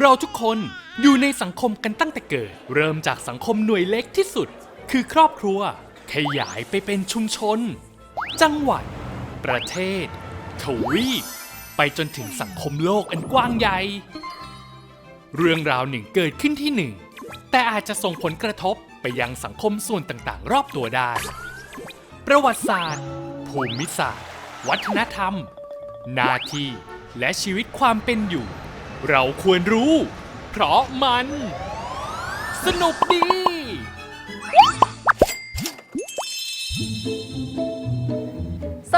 เราทุกคนอยู่ในสังคมกันตั้งแต่เกิด เริ่มจากสังคมหน่วยเล็กที่สุด คือครอบครัว ขยายไปเป็นชุมชน จังหวัด ประเทศ ทวีปไปจนถึงสังคมโลกอันกว้างใหญ่ เรื่องราวหนึ่งเกิดขึ้นที่หนึ่ง แต่อาจจะส่งผลกระทบไปยังสังคมส่วนต่างๆ รอบตัวได้ ประวัติศาสตร์ ภูมิศาสตร์ วัฒนธรรม หน้าที่ และชีวิตความเป็นอยู่ เราควรรู้ เพราะมัน สนุกดี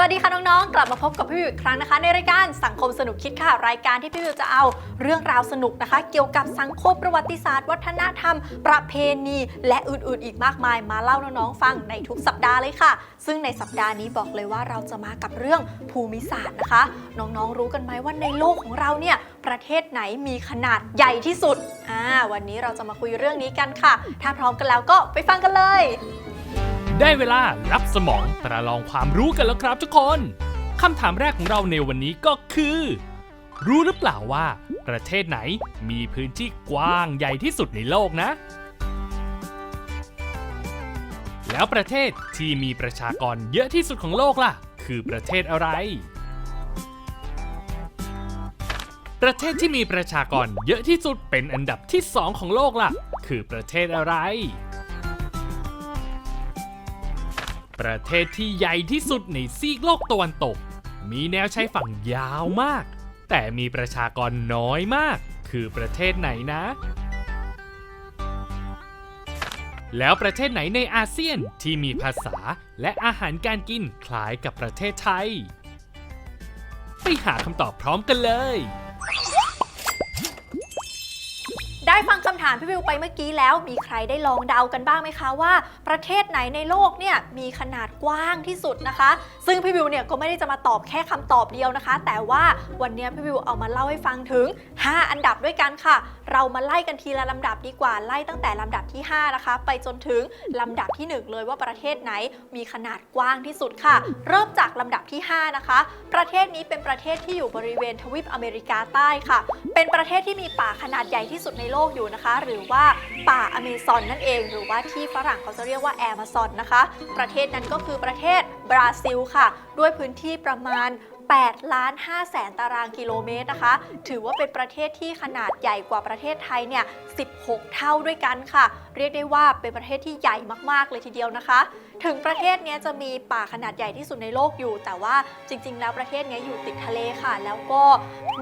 วัสดีค่ะน้องๆ กลับมาพบกับพี่วิวอีกครั้งนะคะ ในรายการสังคมสนุกคิดค่ะ รายการที่พี่วิวจะเอาเรื่องราวสนุกนะคะ เกี่ยวกับสังคมประวัติศาสตร์ วัฒนธรรม ประเพณี และอื่นๆ อีกมากมายมาเล่าน้องๆฟังในทุกสัปดาห์เลยค่ะ ซึ่งในสัปดาห์นี้บอกเลยว่าเราจะมากับเรื่องภูมิศาสตร์นะคะ น้องๆรู้กันไหมว่าในโลกของเราเนี่ยประเทศไหนมีขนาดใหญ่ที่สุดอ่าวันนี้เราจะมาคุยเรื่องนี้กันค่ะ ถ้าพร้อมกันแล้วก็ไปฟังกันเลย ได้เวลารับสมองประลองความรู้กันแล้วครับทุกคนคำถามแรกของเราในวันนี้ก็คือ รู้หรือเปล่าว่า ประเทศไหนมีพื้นที่กว้างใหญ่ที่สุดในโลกนะ แล้วประเทศที่มีประชากรเยอะที่สุดของโลกล่ะ คือประเทศอะไร ประเทศที่มีประชากรเยอะที่สุดเป็นอันดับที่สองของโลกล่ะ คือประเทศอะไร ประเทศที่ใหญ่ที่สุดในซีกโลกตะวันตก มีแนวชายฝั่งยาวมาก แต่มีประชากรน้อยมาก คือประเทศไหนนะ แล้วประเทศไหนในอาเซียนที่มีภาษาและอาหารการกินคล้ายกับประเทศไทย ไปหาคำตอบพร้อมกันเลยานพี่วิวไปเมื่อกี้แล้วมีใครได้ลองเดากันบ้างไหมคะว่า ประเทศไหนในโลกเนี่ยมีขนาด กว้างที่สุดนะคะ ซึ่งพี่วิวเนี่ยก็ไม่ได้จะมาตอบแค่คำตอบเดียวนะคะ แต่ว่าวันนี้พี่วิวเอามาเล่าให้ฟังถึง 5 อันดับด้วยกันค่ะ เรามาไล่กันทีละลำดับดีกว่าไล่ตั้งแต่ลำดับที่ 5 นะคะ ไปจนถึงลำดับที่ 1 เลยว่าประเทศไหนมีขนาดกว้างที่สุดค่ะ เริ่มจากลำดับที่ 5 นะคะ ประเทศนี้เป็นประเทศที่อยู่บริเวณทวีปอเมริกาใต้ค่ะ เป็นประเทศที่มีป่าขนาดใหญ่ที่สุดในโลกอยู่นะคะ หรือว่า ป่าอเมซอนนั่นเอง หรือว่าที่ฝรั่งเขาจะเรียกว่าแอมซอนนะคะ ประเทศนั้นก็คือประเทศบราซิลค่ะ ด้วยพื้นที่ประมาณ 8 ล้าน5แสนตารางกิโลเมตรนะคะ ถือว่าเป็นประเทศที่ขนาดใหญ่กว่าประเทศไทยเนี่ย 16 เท่าด้วยกันค่ะ เรียกได้ว่าเป็นประเทศที่ใหญ่มากๆเลยทีเดียวนะคะ ถึงประเทศเนี้ยจะมีป่าขนาดใหญ่ที่สุดในโลกอยู่ แต่ว่าจริง ๆ แล้วประเทศเนี้ยอยู่ติดทะเลค่ะ แล้วก็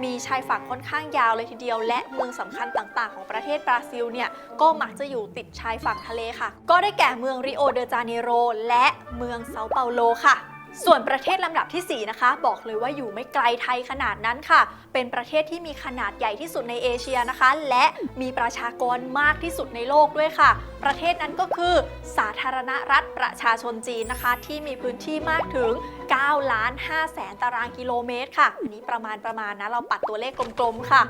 มีชายฝั่งค่อนข้างยาวเลยทีเดียว และเมืองสำคัญต่างๆ ของประเทศบราซิลเนี่ยก็มักจะอยู่ติดชายฝั่งทะเลค่ะ ก็ได้แก่เมืองริโอเดจาเนโรและเมืองเซาเปาโลค่ะ ส่วนประเทศลำดับทีสี่ 4 นะคะ บอกเลยว่าอยู่ไม่ไกลไทยขนาดนั้นค่ะ เป็นประเทศที่มีขนาดใหญ่ที่สุดในเอเชียนะคะ และมีประชากรมากที่สุดในโลกด้วยค่ะ ประเทศนั้นก็คือสาธารณรัฐประชาชนจีนนะคะ ที่มีพื้นที่มากถึง 9ล้าน5แสนตารางกิโลเมตรค่ะ อันนี้ประมาณประมาณนะ เราปัดตัวเลขกลมๆค่ะ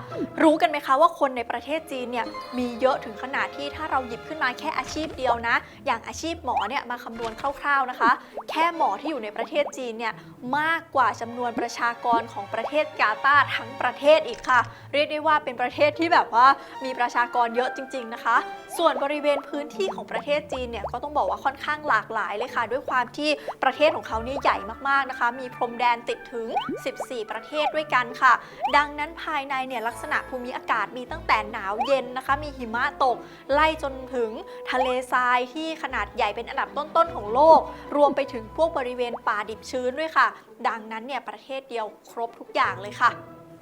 รู้กันไหมคะว่าคนในประเทศจีนเนี่ยมีเยอะถึงขนาดที่ถ้าเราหยิบขึ้นมาแค่อาชีพเดียวนะ อย่างอาชีพหมอเนี่ยมาคำนวณคร่าวๆนะคะ แค่หมอที่อยู่ในประเทศจีนเนี่ยมากกว่าจำนวนประชากรของประเทศกาตาร์ทั้งประเทศอีกค่ะ เรียกได้ว่าเป็นประเทศที่แบบว่ามีประชากรเยอะจริง ๆนะคะส่วนบริเวณพื้นที่ของประเทศจีนเนี่ยก็ต้องบอกว่าค่อนข้างหลากหลายเลยค่ะ ด้วยความที่ประเทศของเขานี่ใหญ่มากๆนะคะ มีพรมแดนติดถึง 14 ประเทศด้วยกันค่ะ ดังนั้นภายในเนี่ยลักษณะภูมิอากาศมีตั้งแต่หนาวเย็นนะคะ มีหิมะตก ไล่จนถึงทะเลทรายที่ขนาดใหญ่เป็นอันดับต้นๆของโลก รวมไปถึงพวกบริเวณป่าดิบชื้นด้วยค่ะ ดังนั้นเนี่ยประเทศเดียวครบทุกอย่างเลยค่ะ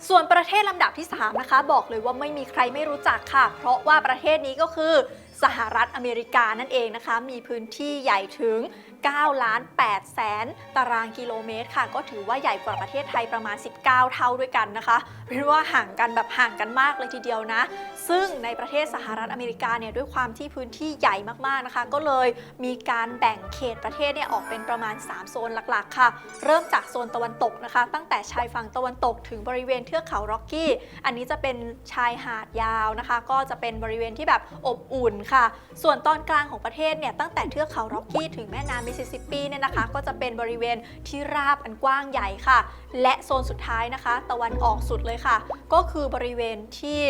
ส่วนประเทศลำดับที่ 3 นะคะ บอกเลยว่าไม่มีใครไม่รู้จักค่ะ เพราะว่าประเทศนี้ก็คือสหรัฐอเมริกานั่นเองนะคะ มีพื้นที่ใหญ่ถึง 9 ล้าน8แสนตารางกิโลเมตรค่ะ ก็ถือว่าใหญ่กว่าประเทศไทยประมาณ 19 เท่าด้วยกันนะคะเรียกว่าห่างกันแบบห่างกันมากเลยทีเดียวนะ ซึ่งในประเทศสหรัฐอเมริกาเนี่ยด้วยความที่พื้นที่ใหญ่มากๆนะคะ ก็เลยมีการแบ่งเขตประเทศเนี่ยออกเป็นประมาณ 3 โซนหลักๆ ค่ะ เริ่มจากโซนตะวันตกนะคะ ตั้งแต่ชายฝั่งตะวันตกถึงบริเวณเทือกเขาร็อกกี้ อันนี้จะเป็นชายหาดยาวนะคะ ก็จะเป็นบริเวณที่แบบอบอุ่นค่ะ ส่วนตอนกลางของประเทศเนี่ยตั้งแต่เทือกเขาร็อกกี้ถึงแม่น้ำมิสซิสซิปปีเนี่ยนะคะ ก็จะเป็นบริเวณที่ราบอันกว้างใหญ่ค่ะ และโซนสุดท้ายนะคะ ตะวันออกสุดเลยค่ะ ก็คือบริเวณที่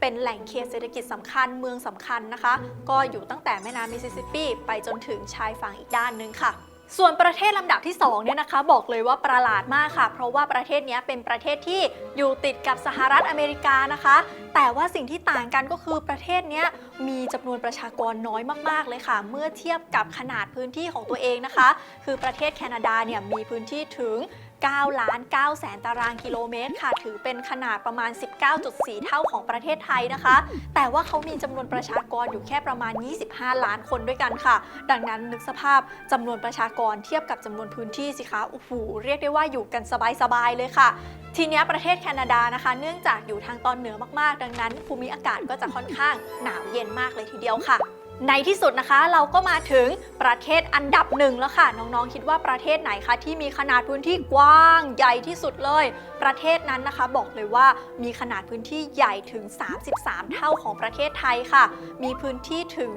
เป็นแหล่งเขตเศรษฐกิจสำคัญเมืองสำคัญนะคะ ก็อยู่ตั้งแต่แม่น้ำมิสซิสซิปปีไปจนถึงชายฝั่งอีกด้านหนึงค่ะ ส่วนประเทศลำดับที่2เนี่ยนะคะบอกเลยว่าประหลาดมากค่ะ เพราะว่าประเทศนี้เป็นประเทศที่อยู่ติดกับสหรัฐอเมริกานะคะ แต่ว่าสิ่งที่ต่างกันก็คือประเทศนี้มีจำนวนประชากรน้อยมากๆเลยค่ะ เมื่อเทียบกับขนาดพื้นที่ของตัวเองนะคะ คือประเทศแคนาดาเนี่ยมีพื้นที่ถึง 9ล้าน9แสนตารางกิโลเมตรค่ะ ถือเป็นขนาดประมาณ 19.4 เท่าของประเทศไทยนะคะ แต่ว่าเขามีจำนวนประชากรอยู่แค่ประมาณ 25 ล้านคนด้วยกันค่ะ ดังนั้นนึกสภาพจำนวนประชากรเทียบกับจำนวนพื้นที่สิคะโอ้โหเรียกได้ว่าอยู่กันสบายๆเลยค่ะทีนี้ประเทศแคนาดานะคะ เนื่องจากอยู่ทางตอนเหนือมากๆ ดังนั้น ภูมิอากาศก็จะค่อนข้างหนาวเย็นมากเลยทีเดียวค่ะ ในที่สุดนะคะเราก็มาถึงประเทศอันดับหนึ่งแล้วค่ะ น้องๆคิดว่าประเทศไหนคะที่มีขนาดพื้นที่กว้างใหญ่ที่สุดเลย ประเทศนั้นนะคะ บอกเลยว่ามีขนาดพื้นที่ใหญ่ถึง 33 เท่าของประเทศไทยค่ะ มีพื้นที่ถึง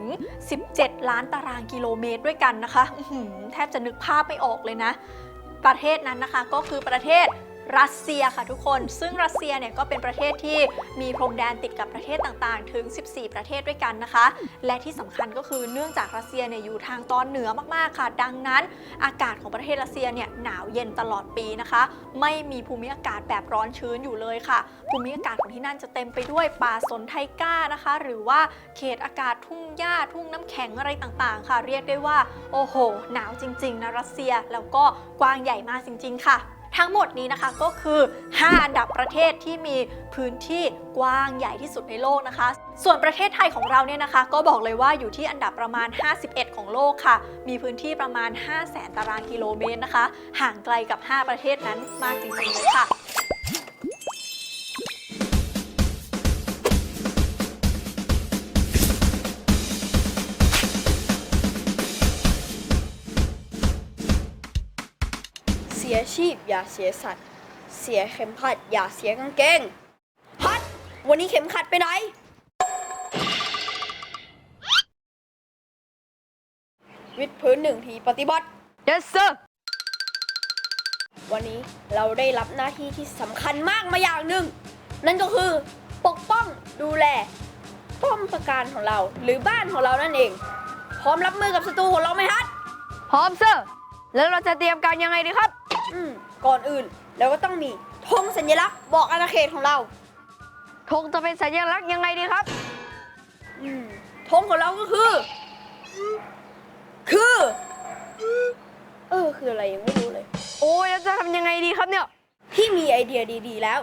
17 ล้านตารางกิโลเมตรด้วยกันนะคะแทบจะนึกภาพไม่ออกเลยนะ ประเทศนั้นนะคะก็คือประเทศ รัสเซียค่ะทุกคน ซึ่งรัสเซียเนี่ยก็เป็นประเทศที่มีพรมแดนติดกับประเทศต่างๆ ถึง 14 ประเทศด้วยกันนะคะ และที่สำคัญก็คือเนื่องจากรัสเซียเนี่ยอยู่ทางตอนเหนือมากๆค่ะ ดังนั้น อากาศของประเทศรัสเซียเนี่ยหนาวเย็นตลอดปีนะคะ ไม่มีภูมิอากาศแบบร้อนชื้นอยู่เลยค่ะ ภูมิอากาศของที่นั่นจะเต็มไปด้วยป่าสนไทก้านะคะ หรือว่าเขตอากาศทุ่งหญ้าทุ่งน้ำแข็งอะไรต่างๆ ค่ะ เรียกได้ว่า โอ้โห หนาวจริง ๆนะรัสเซียแล้วก็กว้างใหญ่มากจริง ๆ ค่ะ ทั้งหมดนี้นะคะก็คือ 5 อันดับประเทศที่มีพื้นที่กว้างใหญ่ที่สุดในโลกนะคะ ส่วนประเทศไทยของเราเนี่ยนะคะ ก็บอกเลยว่าอยู่ที่อันดับประมาณ 51 ของโลกค่ะ มีพื้นที่ประมาณ 5 0 0แสนตารางกิโลเมตรนะคะ ห่างไกลกับ 5 ประเทศนั้นมากจริงๆเลยค่ะ ยชีพ อย่าเสียสัตว์ เสียเข็มขัด อย่าเสียกางเกงฮัทวันนี้เข็มขัดไปไหน วิดพื้นหนึ่งทีปฏิบัติ Yes sir วันนี้เราได้รับหน้าที่ที่สำคัญมากมาอย่างหนึ่ง นั่นก็คือปกป้องดูแลป้อมปราการของเราหรือบ้านของเรานั่นเอง พร้อมรับมือกับศัตรูของเราไหมฮัทพร้อม sir แล้วเราจะเตรียมการยังไงดีครับ อืมก่อนอื่นเราก็ต้องมีธงสัญลักษณ์บอกอาณาเขตของเรา ธงจะเป็นสัญลักษณ์ยังไงดีครับ อืมธงของเราก็คือ คือ เออ คืออะไรยังไม่รู้เลย โอ้ยแล้วจะทำยังไงดีครับเนี่ย พี่มีไอเดียดีๆแล้ว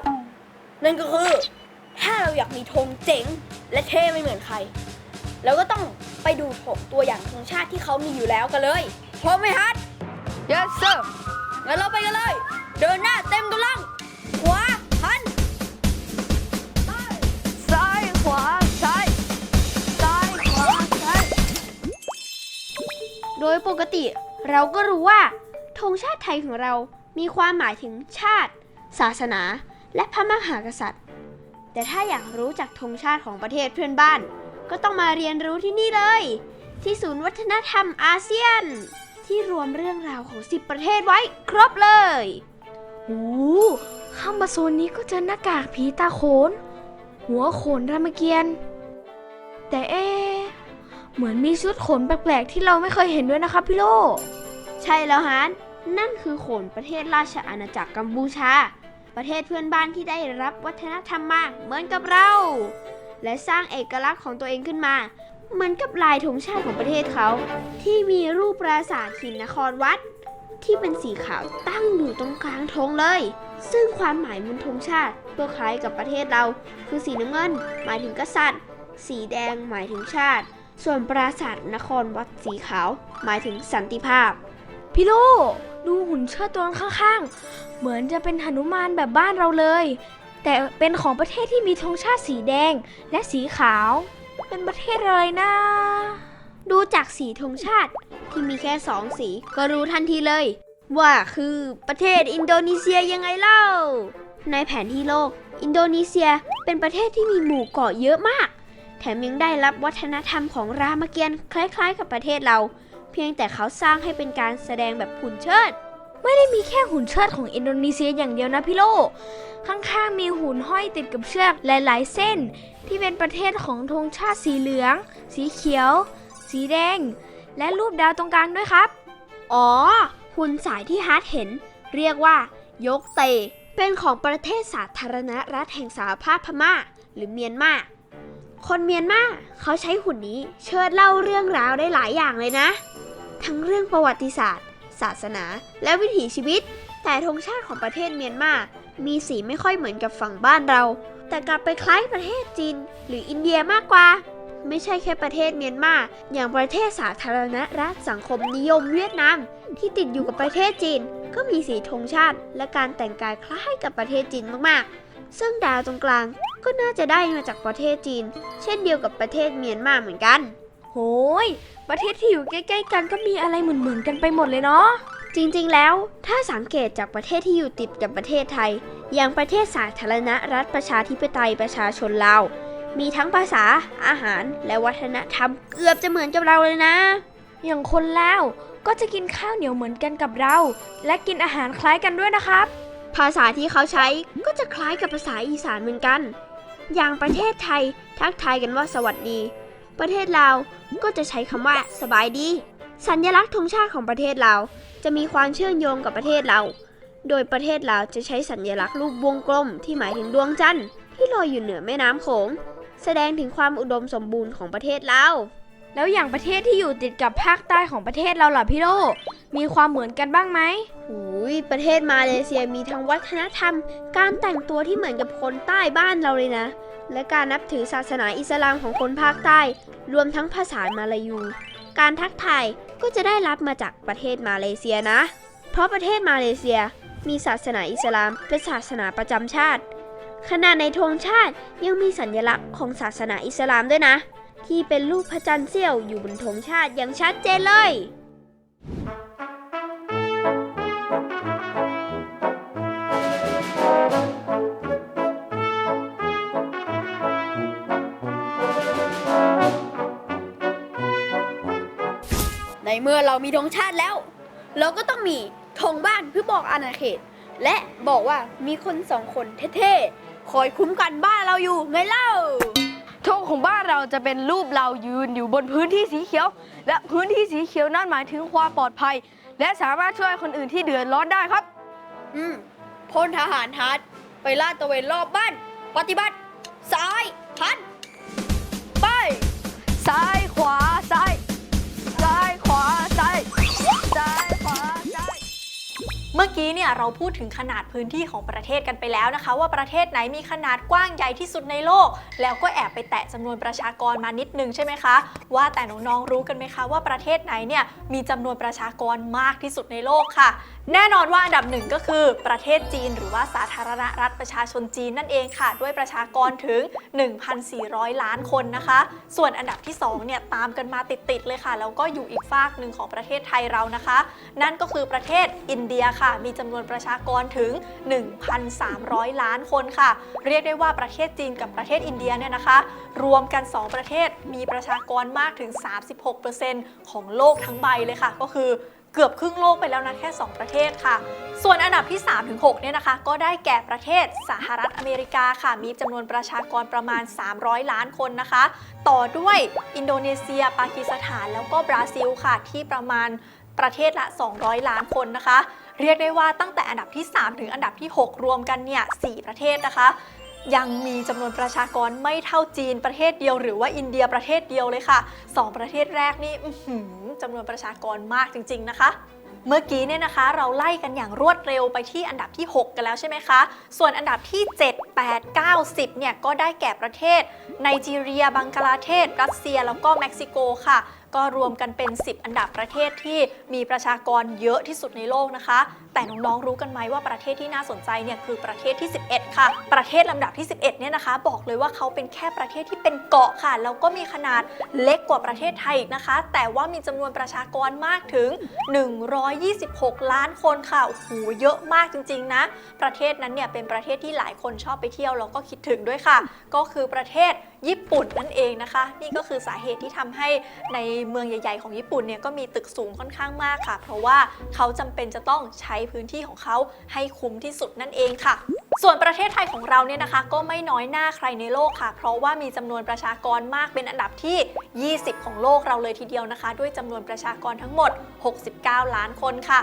นั่นก็คือ ถ้าเราอยากมีธงเจ๋งและเท่ไม่เหมือนใครเราก็ต้องไปดูธงตัวอย่างธงชาติที่เขามีอยู่แล้วกันเลยพร้อมไหมฮัท Yes sir งั้นเราไปกันเลย เดินหน้าเต็มกำลัง ขวาหัน ซ้ายขวาซ้าย ซ้ายขวาซ้าย โดยปกติเราก็รู้ว่าธงชาติไทยของเรามีความหมายถึงชาติ ศาสนา และพระมหากษัตริย์ แต่ถ้าอยากรู้จักธงชาติของประเทศเพื่อนบ้าน ก็ต้องมาเรียนรู้ที่นี่เลย ที่ศูนย์วัฒนธรรมอาเซียน ที่รวมเรื่องราวของ 10 ประเทศไว้ครบเลยโอ้เข้ามาโซนนี้ก็เจอหน้ากากผีตาโขน หัวโขนรามเกียรติ์แต่เอ๊ะเหมือนมีชุดขนแปลกๆที่เราไม่เคยเห็นด้วยนะครับพี่โล ใช่แล้วฮะนั่นคือโขนประเทศราชอาณาจักรกัมพูชา ประเทศเพื่อนบ้านที่ได้รับวัฒนธรรมมาเหมือนกับเรา และสร้างเอกลักษณ์ของตัวเองขึ้นมา เหมือนกับลายธงชาติของประเทศเขา ที่มีรูปปราสาทหินนครวัด ที่เป็นสีขาวตั้งอยู่ตรงกลางธงเลย ซึ่งความหมายบนธงชาติก็คล้ายกับประเทศเรา คือสีน้ำเงิน หมายถึงกษัตริย์ สีแดงหมายถึงชาติ ส่วนปราสาทนครวัดสีขาว หมายถึงสันติภาพ พี่โลดูหุ่นเชิดตัวข้างๆ เหมือนจะเป็นหนุมานแบบบ้านเราเลย แต่เป็นของประเทศที่มีธงชาติสีแดงและสีขาว เป็นประเทศอะไรนะ ดูจากสีธงชาติที่มีแค่สองสี ก็รู้ทันทีเลย ว่าคือประเทศอินโดนีเซียยังไงเล่า ในแผนที่โลก อินโดนีเซียเป็นประเทศที่มีหมู่เกาะเยอะมาก แถมยังได้รับวัฒนธรรมของรามเกียรติ์คล้าย ๆ กับประเทศเราพพียงแต่เขาสร้างให้เป็นการแสดงแบบหุ่นเชิด ไม่ได้มีแค่หุ่นเชิดของอินโดนีเซียอย่างเดียวนะพี่โล ข้างๆมีหุ่นห้อยติดกับเชือกหลาย ๆ เส้น ที่เป็นประเทศของธงชาติสีเหลือง สีเขียว สีแดง และรูปดาวตรงกลางด้วยครับ อ๋อ หุ่นสายที่ฮาร์ดเห็น เรียกว่า ยกเต เป็นของประเทศสาธารณรัฐแห่งสหภาพพม่า หรือเมียนมาคนเมียนมาเขาใช้หุ่นนี้เชิดเล่าเรื่องราวได้หลายอย่างเลยนะ ทั้งเรื่องประวัติศาสตร์ ศาสนา และวิถีชีวิต แต่ธงชาติของประเทศเมียนมา มีสีไม่ค่อยเหมือนกับฝั่งบ้านเรา แต่กลับไปคล้ายประเทศจีน หรืออินเดียมากกว่า ไม่ใช่แค่ประเทศเมียนมา อย่างประเทศสาธารณรัฐสังคมนิยมเวียดนาม ที่ติดอยู่กับประเทศจีน ก็มีสีธงชาติ และการแต่งกายคล้ายกับประเทศจีนมากๆ ซึ่งดาวตรงกลางก็น่าจะได้มาจากประเทศจีน เช่นเดียวกับประเทศเมียนมาเหมือนกัน โหย ประเทศที่อยู่ใกล้ๆกันก็มีอะไรเหมือนๆกันไปหมดเลยเนาะ จริงๆแล้ว ถ้าสังเกตจากประเทศที่อยู่ติดกับประเทศไทย อย่างประเทศสาธารณรัฐประชาธิปไตยประชาชนลาว มีทั้งภาษา อาหาร และวัฒนธรรมเกือบจะเหมือนกับเราเลยนะ อย่างคนลาวก็จะกินข้าวเหนียวเหมือนกันกับเรา และกินอาหารคล้ายกันด้วยนะครับ ภาษาที่เขาใช้ก็จะคล้ายกับภาษาอีสานเหมือนกัน อย่างประเทศไทยทักทายกันว่าสวัสดี ประเทศลาวก็จะใช้คำว่าสบายดี สัญลักษณ์ธงชาติของประเทศลาวจะมีความเชื่อมโยงกับประเทศเราโดยประเทศลาวจะใช้สัญลักษณ์รูปวงกลมที่หมายถึงดวงจันทร์ที่ลอยอยู่เหนือแม่น้ำโขง แสดงถึงความอุดมสมบูรณ์ของประเทศเราแล้วอย่างประเทศที่อยู่ติดกับภาคใต้ของประเทศเราล่ะพี่โลมีความเหมือนกันบ้างไหมหูยประเทศมาเลเซียมีทั้งวัฒนธรรม การแต่งตัวที่เหมือนกับคนใต้บ้านเราเลยนะ และการนับถือศาสนาอิสลามของคนภาคใต้ รวมทั้งภาษามาลายู การทักทายก็จะได้รับมาจากประเทศมาเลเซียนะ เพราะประเทศมาเลเซียมีศาสนาอิสลามเป็นศาสนาประจำชาติ ขณะในธงชาติยังมีสัญลักษณ์ของศาสนาอิสลามด้วยนะ ที่เป็นรูปพระจันทร์เสี้ยวอยู่บนธงชาติอย่างชัดเจนเลย มื่อเรามีธงชาติแล้ว เราก็ต้องมีธงบ้านเพื่อบอกอาณาเขต และบอกว่ามีคนสองคนเท่ๆคอยคุ้มกันบ้านเราอยู่ไงเล่าธงของบ้านเราจะเป็นรูปเรายืนอยู่บนพื้นที่สีเขียว และพื้นที่สีเขียวนั่นหมายถึงความปลอดภัย และสามารถช่วยคนอื่นที่เดือดร้อนได้ครับ อืมพลทหารฮัทไปลาดตระเวนรอบบ้าน ปฏิบัติ ซ้ายฮัท เมื่อกี้เนี่ยเราพูดถึงขนาดพื้นที่ของประเทศกันไปแล้วนะคะ ว่าประเทศไหนมีขนาดกว้างใหญ่ที่สุดในโลก แล้วก็แอบไปแตะจำนวนประชากรมานิดนึงใช่ไหมคะ ว่าแต่น้องๆรู้กันไหมคะว่าประเทศไหนเนี่ยมีจำนวนประชากรมากที่สุดในโลกค่ะ แน่นอนว่าอันดับหนึ่งก็คือประเทศจีนหรือว่าสาธารณรัฐประชาชนจีนนั่นเองค่ะ ด้วยประชากรถึง 1,400 ล้านคนนะคะ ส่วนอันดับที่2เนี่ยตามกันมาติดๆเลยค่ะ แล้วก็อยู่อีกฝากหนึ่งของประเทศไทยเรานะคะ นั่นก็คือประเทศอินเดียค่ะ มีจำนวนประชากรถึง 1,300 ล้านคนค่ะ เรียกได้ว่าประเทศจีนกับประเทศอินเดียเนี่ยนะคะ รวมกัน 2 ประเทศมีประชากรมากถึง 36%ของโลกทั้งใบเลยค่ะ ก็คือ เกือบครึ่งโลกไปแล้วนะแค่ 2 ประเทศค่ะ ส่วนอันดับที่ 3-6เนี่ยนะคะ ก็ได้แก่ประเทศสหรัฐอเมริกาค่ะ มีจำนวนประชากรประมาณ 300 ล้านคนนะคะ ต่อด้วยอินโดนีเซีย ปากีสถานแล้วก็บราซิลค่ะ ที่ประมาณประเทศละ 200 ล้านคนนะคะ เรียกได้ว่าตั้งแต่อันดับที่ 3 ถึงอันดับที่ 6 รวมกันเนี่ย 4 ประเทศนะคะ ยังมีจำนวนประชากรไม่เท่าจีนประเทศเดียวหรือว่าอินเดียประเทศเดียวเลยค่ะ 2 ประเทศแรกนี่จำนวนประชากรมากจริง ๆ นะคะเมื่อกี้เนี่ยนะคะเราไล่กันอย่างรวดเร็วไปที่อันดับที่ 6 กันแล้วใช่ไหมคะ ส่วนอันดับที่ 7 8 9 10เนี่ยก็ได้แก่ประเทศไนจีเรีย บังกลาเทศ รัสเซีย แล้วก็เม็กซิโกค่ะ ก็รวมกันเป็น 10 อันดับประเทศที่มีประชากรเยอะที่สุดในโลกนะคะ แต่น้องๆรู้กันไหมว่าประเทศที่น่าสนใจเนี่ยคือประเทศที่ 11 ค่ะ ประเทศลำดับที่ 11เนี่ยนะคะ บอกเลยว่าเขาเป็นแค่ประเทศที่เป็นเกาะค่ะแล้วก็มีขนาดเล็กกว่าประเทศไทยอีกนะคะ แต่ว่ามีจำนวนประชากรมากถึง 126 ล้านคนค่ะโอ้โหเยอะมากจริงๆนะ ประเทศนั้นเนี่ยเป็นประเทศที่หลายคนชอบไปเที่ยวแล้วก็คิดถึงด้วยค่ะ ก็คือประเทศญี่ปุ่นนั่นเองนะคะ นี่ก็คือสาเหตุที่ทำให้ในเมืองใหญ่ ๆ ของญี่ปุ่นเนี่ยก็มีตึกสูงค่อนข้างมากค่ะ เพราะว่าเขาจำเป็นจะต้องใช้พื้นที่ของเขาให้คุ้มที่สุดนั่นเองค่ะ ส่วนประเทศไทยของเราเนี่ยนะคะก็ไม่น้อยหน้าใครในโลกค่ะ เพราะว่ามีจำนวนประชากรมากเป็นอันดับที่ 20 ของโลกเราเลยทีเดียวนะคะ ด้วยจำนวนประชากรทั้งหมด 69 ล้านคนค่ะ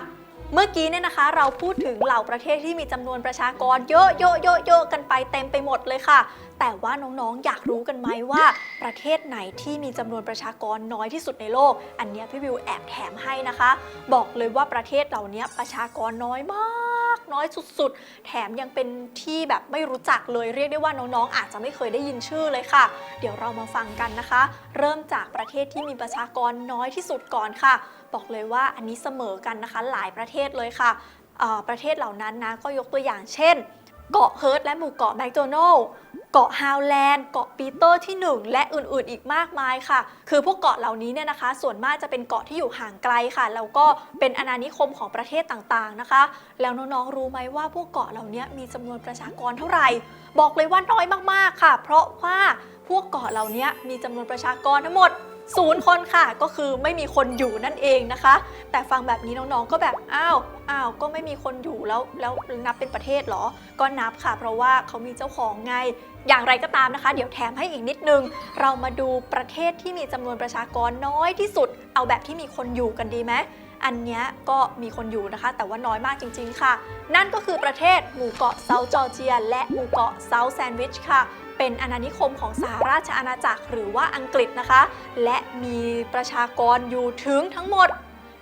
เมื่อกี้เนี่ยนะคะเราพูดถึงเหล่าประเทศที่มีจำนวนประชากรเยอะเยอะเยอะเยอะกันไปเต็มไปหมดเลยค่ะ แต่ว่าน้องๆ อยากรู้กันไหมว่าประเทศไหนที่มีจำนวนประชากรน้อยที่สุดในโลก อันเนี้ยพี่วิวแอบแถมให้นะคะ บอกเลยว่าประเทศเหล่านี้ประชากรน้อยมาก น้อยสุดๆ แถมยังเป็นที่แบบไม่รู้จักเลยเรียกได้ว่าน้องๆ อาจจะไม่เคยได้ยินชื่อเลยค่ะ เดี๋ยวเรามาฟังกันนะคะ เริ่มจากประเทศที่มีประชากรน้อยที่สุดก่อนค่ะ บอกเลยว่าอันนี้เสมอกันนะคะ หลายประเทศเลยค่ะ ประเทศเหล่านั้นนะก็ยกตัวอย่างเช่น เกาะเฮิร์ตและหมู่เกาะแมคโดนัลล์ เกาะฮาวแลนด์ เกาะปีเตอร์ที่ 1 และอื่นๆ อีกมากมายค่ะ คือพวกเกาะเหล่านี้เนี่ยนะคะ ส่วนมากจะเป็นเกาะที่อยู่ห่างไกลค่ะ แล้วก็เป็นอาณานิคมของประเทศต่างๆนะคะ แล้วน้องๆ รู้ไหมว่าพวกเกาะเหล่านี้มีจำนวนประชากรเท่าไหร่ บอกเลยว่าน้อยมากๆค่ะ เพราะว่าพวกเกาะเหล่านี้มีจำนวนประชากรทั้งหมด ศูนย์คนค่ะ ก็คือไม่มีคนอยู่นั่นเองนะคะ แต่ฟังแบบนี้น้องๆก็แบบอ้าวอ้าวก็ไม่มีคนอยู่แล้วแล้วนับเป็นประเทศเหรอ ก็นับค่ะ เพราะว่าเขามีเจ้าของไงอย่างไรก็ตามนะคะ เดี๋ยวแถมให้อีกนิดนึง เรามาดูประเทศที่มีจำนวนประชากรน้อยที่สุด เอาแบบที่มีคนอยู่กันดีไหมอันนี้ก็มีคนอยู่นะคะ แต่ว่าน้อยมากจริง ๆ ค่ะ นั่นก็คือประเทศหมู่เกาะเซาท์จอร์เจีย และหมู่เกาะเซาท์แซนด์วิชค่ะ เป็นอาณานิคมของสหราชอาณาจักรหรือว่าอังกฤษนะคะ และมีประชากรอยู่ถึงทั้งหมด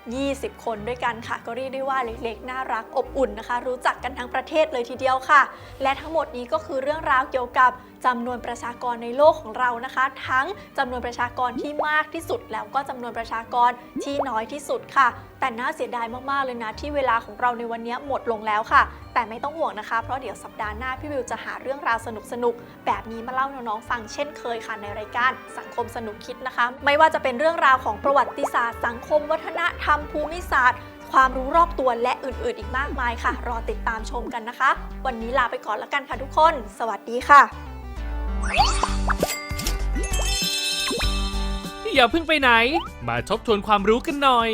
20 คนด้วยกันค่ะ ก็เรียกได้ว่าเล็กๆ น่ารักอบอุ่นนะคะ รู้จักกันทั้งประเทศเลยทีเดียวค่ะ และทั้งหมดนี้ก็คือเรื่องราวเกี่ยวกับ จำนวนประชากรในโลกของเรานะคะ ทั้งจำนวนประชากรที่มากที่สุด แล้วก็จำนวนประชากรที่น้อยที่สุดค่ะ แต่น่าเสียดายมากๆเลยนะ ที่เวลาของเราในวันนี้หมดลงแล้วค่ะ แต่ไม่ต้องห่วงนะคะ เพราะเดี๋ยวสัปดาห์หน้าพี่วิวจะหาเรื่องราวสนุกๆแบบนี้มาเล่าน้องๆฟังเช่นเคยค่ะในรายการสังคมสนุกคิดนะคะ ไม่ว่าจะเป็นเรื่องราวของประวัติศาสตร์ สังคม วัฒนธรรมภูมิศาสตร์ความรู้รอบตัวและอื่นๆ อีกมากมายค่ะ รอติดตามชมกันนะคะ วันนี้ลาไปก่อนละกันค่ะทุกคน สวัสดีค่ะ อย่าเพิ่งไปไหน มาทบทวนความรู้กันหน่อย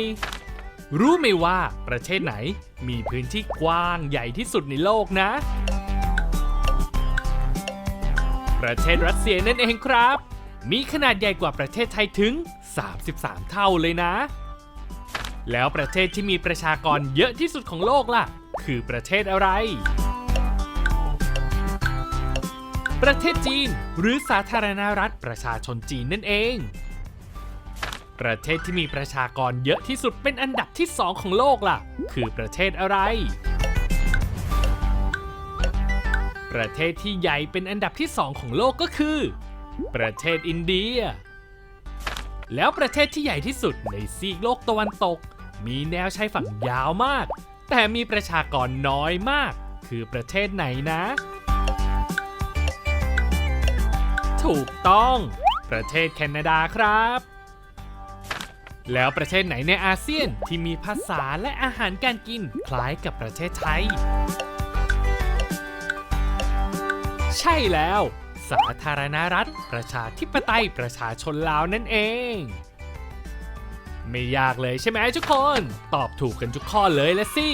รู้ไหมว่าประเทศไหนมีพื้นที่กว้างใหญ่ที่สุดในโลกนะ ประเทศรัสเซียนั่นเองครับ มีขนาดใหญ่กว่าประเทศไทยถึง 33 เท่าเลยนะ แล้วประเทศที่มีประชากรเยอะที่สุดของโลกล่ะ คือประเทศอะไร ประเทศจีน หรือสาธารณรัฐประชาชนจีนนั่นเอง ประเทศที่มีประชากรเยอะที่สุดเป็นอันดับที่ 2 ของโลกล่ะ คือประเทศอะไร ประเทศที่ใหญ่เป็นอันดับที่ 2 ของโลกก็คือ ประเทศอินเดีย แล้วประเทศที่ใหญ่ที่สุดในซีกโลกตะวันตก มีแนวชายฝั่งยาวมาก แต่มีประชากรน้อยมาก คือประเทศไหนนะ ถูกต้อง ประเทศแคนาดาครับ แล้วประเทศไหนในอาเซียนที่มีภาษาและอาหารการกินคล้ายกับประเทศไทย ใช่แล้ว สาธารณรัฐ ประชาธิปไตยประชาชนลาวนั่นเองไม่ยากเลยใช่ไหมทุกคน ตอบถูกกันทุกข้อเลยละสิ